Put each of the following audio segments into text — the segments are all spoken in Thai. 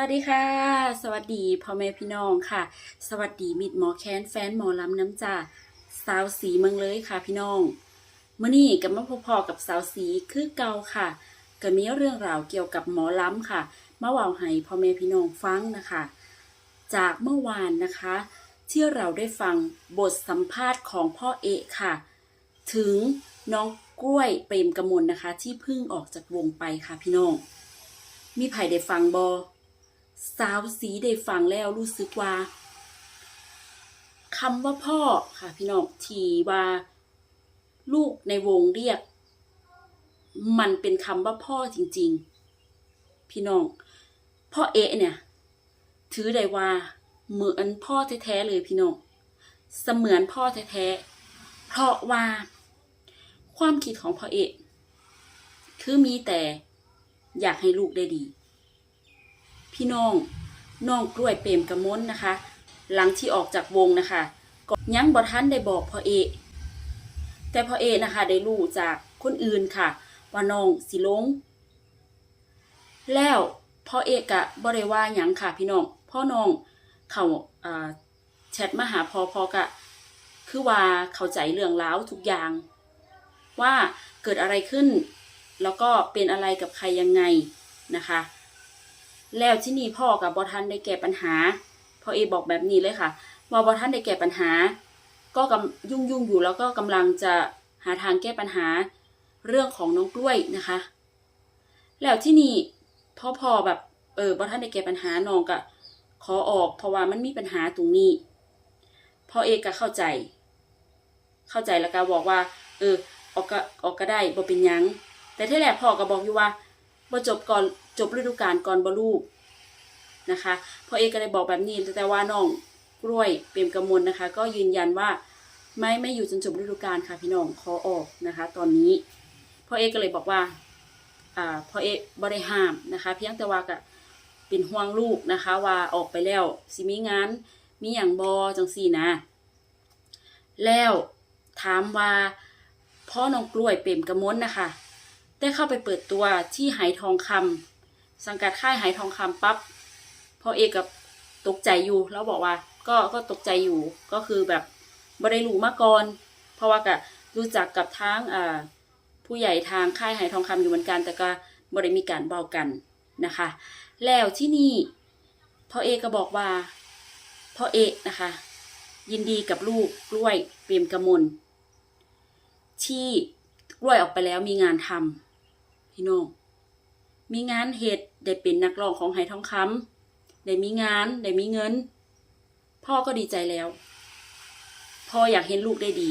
วัสดีค่ะ สวัสดีพ่อแม่พี่น้องค่ะ สวัสดีมิดหมอแคนแฟนหมอลำน้ำจ่าสาวสีเมืองเลยค่ะพี่น้องเมื่อนี้กับมาพบพอกับสาวสีคือเก่าค่ะ ก็มีเรื่องราวเกี่ยวกับหมอลำค่ะมาว่าให้พ่อแม่พี่น้องฟังนะคะ จากเมื่อวานนะคะ ที่เราได้ฟังบทสัมภาษณ์ของพ่อเอกค่ะ ถึงน้องกล้วยเปรมกมลนะคะ ที่เพิ่งออกจากวงไปค่ะพี่น้อง มีไผ่ได้ฟังบอ สาวสีได้ฟังแล้วรู้สึกว่าคำว่าพ่อค่ะพี่น้องทีว่า ลูกในวงเรียก มันเป็นคำว่าพ่อจริง ๆ พี่น้อง พ่อเอะเนี่ย ถือได้ว่าเหมือนพ่อแท้ๆเลยพี่น้องเสมือนพ่อแท้ๆเพราะว่า ความคิดของพ่อเอกคือมีแต่อยากให้ลูกได้ดี พี่น้องน้องกล้วยเปรมกระมนนะคะ หลังที่ออกจากวงนะคะก็ยังบ่ทันได้บอกพ่อเอ แต่พ่อเอนะคะได้รู้จากคนอื่นค่ะว่าน้องสิลง แล้วพ่อเอกะบ่ได้ว่าหยังค่ะพี่น้องพ่อน้องเขาแชทมาหาพ่อพอกะ คือว่าเข้าใจเรื่องราวทุกอย่าง ว่าเกิดอะไรขึ้น แล้วก็เป็นอะไรกับใครยังไงนะคะ แล้วที่นี่พ่อกับบอทันได้แก้ปัญหาพ่อเอบอกแบบนี้เลยค่ะว่าบอทันได้แก้ปัญหา ก็กำยุ่งยุ่งอยู่แล้วก็กำลังจะหาทางแก้ปัญหาเรื่องของน้องกล้วยนะคะ แล้วที่นี่พ่อพ่อแบบเออบอทันได้แก้ปัญหาน้องก็ขอออกเพราะว่ามันมีปัญหาตรงนี้พ่อเอกก็เข้าใจ เข้าใจแล้วก็บอกว่า เออออกก็ออกก็ได้บ่เป็นยังแต่ที่แรกพ่อก็บอกอยู่ว่าบ่จบก่อน จบฤดูกาลก่อนบ่ลูกนะคะพ่อเอกก็ได้บอกแบบนี้แต่ว่าน้องกล้วยเปรมกมลนะคะ ก็ยืนยันว่าไม่ไม่อยู่จนจบฤดูกาลค่ะพี่น้องขอออกนะคะ ตอนนี้พ่อเอกก็เลยบอกว่าอ่าพ่อเอกบ่ได้ห้ามนะคะ เพียงแต่ว่าก็เป็นห่วงลูกนะคะ ว่าออกไปแล้วสิมีงานมีอย่างบอจังสี่นะ แล้วถามว่าพ่อน้องกล้วยเปรมกระมนนะคะ ได้เข้าไปเปิดตัวที่ไหทองคำ สังกัดค่ายไหทองคำปั๊บพอเอกกับตกใจอยู่แล้วบอกว่า ก็ก็ตกใจอยู่ก็คือแบบบริรู้มาก่อน เพราะว่าก็รู้จักกับทางอ่าผู้ใหญ่ทางค่ายไหทองคำอยู่เหมือนกัน แต่ก็บริมีการเบากันนะคะ แล้วที่นี่พ่อเอกก็บอกว่าพ่อเอกนะคะ ยินดีกับลูกกล้วยเปรมกมลที่กล้วยออกไปแล้วมีงานทำพี่น้อง มีงานเหตุได้เป็นนักร้องของไหทองคำได้มีงานได้มีเงิน พ่อก็ดีใจแล้ว พ่ออยากเห็นลูกได้ดี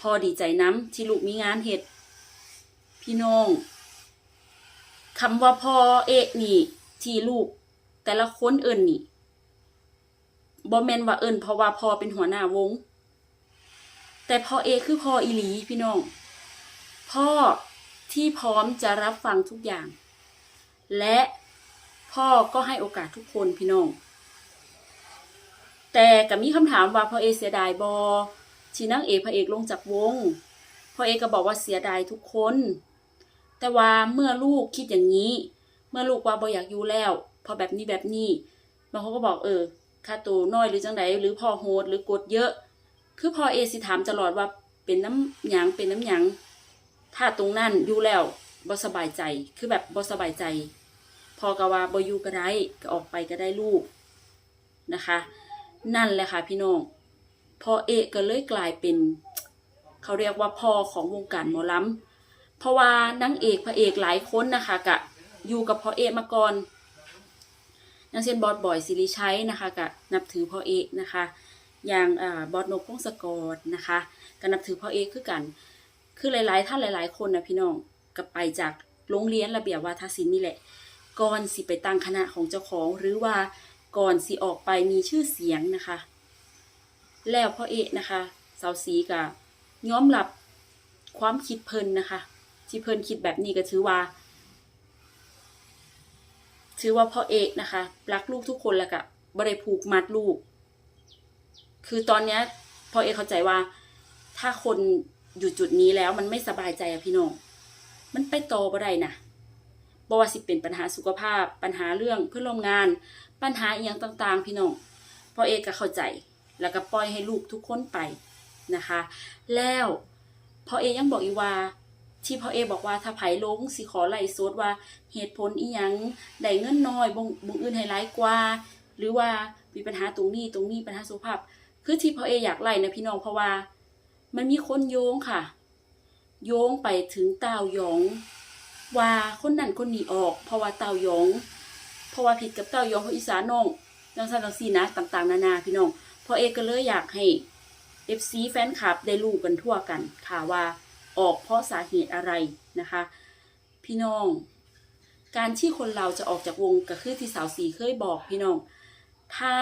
พ่อดีใจน้ำที่ลูกมีงานเหตุพี่น้องคำว่าพ่อเอะนี่ที่ลูก แต่ละคนเอิญนี่บอแมนว่าเอิญเพราะว่าพ่อเป็นหัวหน้าวง แต่พ่อเอคือพ่ออีหลีพี่น้อง พ่อที่พร้อมจะรับฟังทุกอย่าง และพ่อก็ให้โอกาสทุกคนพี่น้อง แต่ก็มีคำถามว่าพ่อเอเสียดายบอที่นางเอกพระเอกลงจากวงพ่อเอก็บอกว่าเสียดายทุกคน แต่ว่าเมื่อลูกคิดอย่างนี้ เมื่อลูกว่าบ่อยากอยู่แล้ว พอแบบนี้แบบนี้บางคนก็บอกเออค่าตัวน้อยหรือจังไดหรือพ่อโหดหรือกดเยอะ คือพ่อเอสิถามตลอดว่าเป็นน้ำหยังเป็นน้ำหยังถ้าตรงนั้นอยู่แล้วบ่สบายใจคือแบบบ่สบายใจ พอก็ว่าบอยู่ก็ได้ก็ออกไปก็ได้ลูกนะคะ นั่นแหละค่ะพี่น้องพ่อเอกก็เลยกลายเป็น เขาเรียกว่าพ่อของวงการหมอลำเพราะว่านางเอกพระเอกหลายคนนะคะกะอยู่กับพ่อเอกมาก่อนอย่างเช่นบอสบอยสิริชัยนะคะก็นับถือพ่อเอกนะคะ อย่างอบอสนกพงศกรนะคะก็นับถือพ่อเอกคือกัน คือหลาย ๆ ท่านหลาย ๆ คนนะพี่น้องก็ไปจากโรงเรียนระเบียบวาทศิลป์นี่แหละ ก่อนสิไปตั้งคณะของเจ้าของ หรือว่าก่อนสิออกไปมีชื่อเสียงนะคะ แล้วพ่อเอกนะคะสาวสีก็ยอมรับความคิดเพลินนะคะ ที่เพลินคิดแบบนี้ก็ถือว่า ถือว่าพ่อเอกนะคะ รักลูกทุกคนแล้วก็บริผูกมัดลูก คือตอนเนี้ยพ่อเอกเข้าใจว่า ถ้าคนอยู่จุดนี้แล้วมันไม่สบายใจอะพี่น้อง มันไปโตอบ่ได้นะ บ่ว่าสิเป็นปัญหาสุขภาพ ปัญหาเรื่องเพื่อนร่วมงาน ปัญหาอีหยังต่างๆ พี่น้องพ่อเอกก็เข้าใจ แล้วก็ปล่อยให้ลูกทุกคนไปนะคะ แล้วพ่อเอยังบอกอีกว่าที่พ่อเอบอกว่าถ้าไผ่ลงสิขอไล่สดว่าเหตุผลอีหยังได้เงินน้อยบงบงอื่นให้ร้ายกว่า หรือว่ามีปัญหาตรงนี้ตรงนี้ปัญหาสุขภาพ คือที่พ่อเออยากไล่นะพี่น้องเพราะว่า มันมีคนโยงค่ะ โยงไปถึงเต้ายอง ว่าคนนั้นคนนี้ออกเพราะว่าเต้ายองเพราะว่าผิดกับเต้ายองของอีสานน้องจังซันจังซีนะต่างๆ นานาพี่น้องพอเอก็เลยอยากให้ FC แฟนคลับได้รู้กันทั่วกันค่ะว่าออกเพราะสาเหตุอะไรนะคะ พี่น้อง การที่คนเราจะออกจากวงก็คือที่สาวสีเคยบอกพี่น้อง ถ้า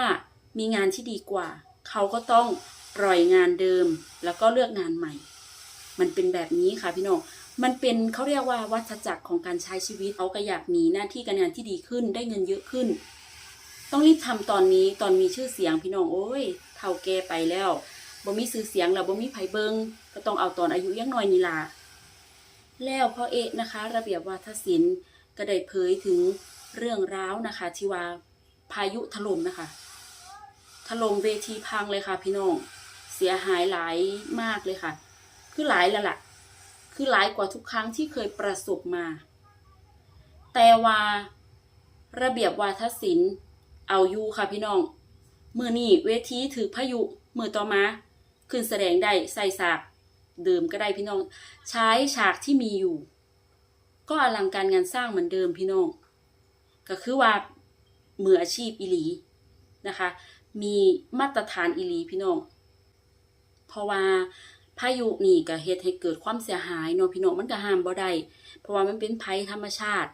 มีงานที่ดีกว่า เขาก็ต้องปล่อยงานเดิมแล้วก็เลือกงานใหม่ มันเป็นแบบนี้ค่ะพี่น้อง มันเป็นเขาเรียกว่าวัฏจักรของการใช้ชีวิตเขาก็อยากมีหน้าที่การงานที่ดีขึ้นได้เงินเยอะขึ้น ต้องรีบทำตอนนี้ตอนมีชื่อเสียงพี่น้องโอ้ยเท่าแก่ไปแล้วบ่มีชื่อเสียงแล้วบ่มีไผเบิงก็ต้องเอาตอนอายุยังน้อยนี่ล่ะแล้วพ่อเอกนะคะ ระเบียบวาทศิลป์ก็ได้เผยถึงเรื่องร้าวนะคะ ที่ว่าพายุถล่มนะคะถล่มเวทีพังเลยค่ะพี่น้อง เสียหายหลายมากเลยค่ะ คือหลายแล้วล่ะ คือหลายกว่าทุกครั้งที่เคยประสบมา แต่ว่า ระเบียบวาทศิลป์ เอาอยู่ค่ะพี่น้อง มือนี่เวทีถือพายุ มือต่อมา ขึ้นแสดงได้ใส่ฉากเดิมก็ได้พี่น้อง ใช้ฉากที่มีอยู่ ก็อลังการงานสร้างเหมือนเดิมพี่น้อง ก็คือว่ามืออาชีพอีหลีนะคะ มีมาตรฐานอีหลีพี่น้อง เพราะว่า พายุนี่ก็เฮ็ดให้เกิดความเสียหายเนาะพี่น้องมันก็ห้ามบ่ได้เพราะว่ามันเป็นภัยธรรมชาติ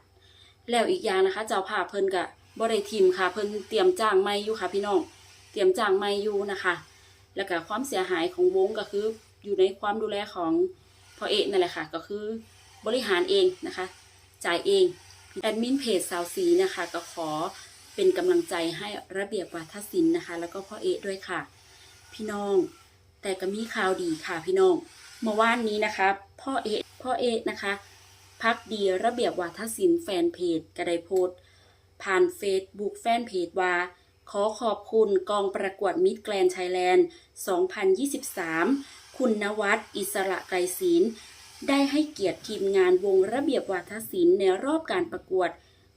แล้วอีกอย่างนะคะ เจ้าภาพเพิ่นก็บ่ได้ทิมค่ะ เพิ่นเตรียมจ้างใหม่อยู่ค่ะ พี่น้องเตรียมจ้างใหม่อยู่นะคะ แล้วก็ความเสียหายของวงก็คืออยู่ในความดูแลของพ่อเอกนั่นแหละค่ะ ก็คือบริหารเองนะคะ จ่ายเองแอดมินเพจสาวสีนะคะ ก็ขอเป็นกำลังใจให้ระเบียบวาทศิลป์นะคะ แล้วก็พ่อเอกด้วยค่ะ พี่น้อง แต่ก็มีข่าวดีค่ะพี่น้อง เมื่อวานนี้นะคะ พ่อเอกพ่อเอกนะคะ พักดีระเบียบวาทศิลป์แฟนเพจก็ไดโพสผ่านเฟซบุ๊กแฟนเพจว่า ขอขอบคุณกองประกวดมิดแกรนไทยแลนด์ 2023 คุณนวัดอิสระไกรศิลป์ได้ให้เกียรติทีมงานวงระเบียบวาทศิลป์ในรอบการประกวด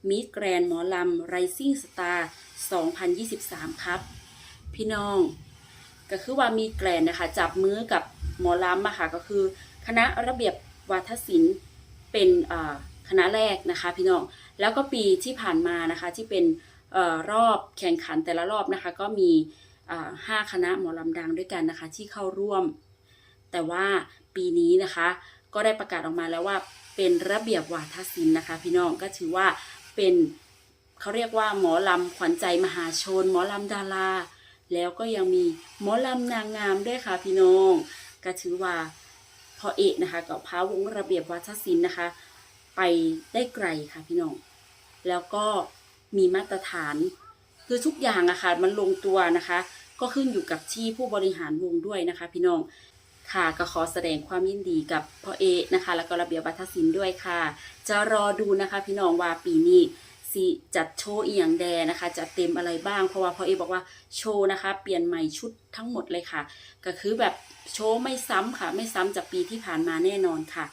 มิดแกรนหมอลำ Rising Star 2023 ครับ พี่น้อง ก็คือว่ามีแกรนนะคะจับมือกับหมอลำอะค่ะก็คือ คณะระเบียบวาทศิลป์เป็นคณะแรกนะคะพี่น้องแล้วก็ปีที่ผ่านมานะคะที่เป็นอรอบแข่งขันแต่ละรอบนะคะ ก็มีห้าคณะหมอลำดังด้วยกันนะคะที่เข้าร่วม แต่ว่าปีนี้นะคะก็ได้ประกาศออกมาแล้วว่าเป็นระเบียบวาทศิลป์นะคะ พี่น้องก็ถือว่าเป็นเขาเรียกว่าหมอลำขวัญใจมหาชน หมอลำดารา แล้วก็ยังมีหมอลำนางงามด้วยค่ะพี่น้องก็ถือว่าพอเอกนะคะกับพาวงระเบียบวัฒนศิลป์นะคะ ไปได้ไกลค่ะพี่น้อง แล้วก็มีมาตรฐานคือทุกอย่างอะค่ะมันลงตัวนะคะ ก็ขึ้นอยู่กับที่ผู้บริหารวงด้วยนะคะ พี่น้องค่ะก็ขอแสดงความยินดีกับพ่อเอนะคะ แล้วก็ระเบียบวัฒนศิลป์ด้วยค่ะ จะรอดูนะคะ พี่น้องว่าปีนี้ สิจัดโชว์อีหยังแดนะคะจัดเต็มอะไรบ้าง เพราะว่าพ่อเอบอกว่าโชว์นะคะ เปลี่ยนใหม่ชุดทั้งหมดเลยค่ะ ก็คือแบบโชว์ไม่ซ้ำค่ะ ไม่ซ้ำจากปีที่ผ่านมาแน่นอนค่ะ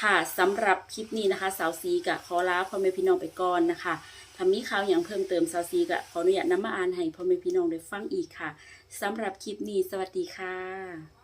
ค่ะสำหรับคลิปนี้นะคะ สาวซีกับขอลาพ่อแม่พี่น้องไปก่อนนะคะถ้ามีข่าวอย่างเพิ่มเติมสาวซีกับขออนุญาตนำมาอ่านให้พ่อแม่พี่น้องได้ฟังอีกค่ะสำหรับคลิปนี้สวัสดีค่ะ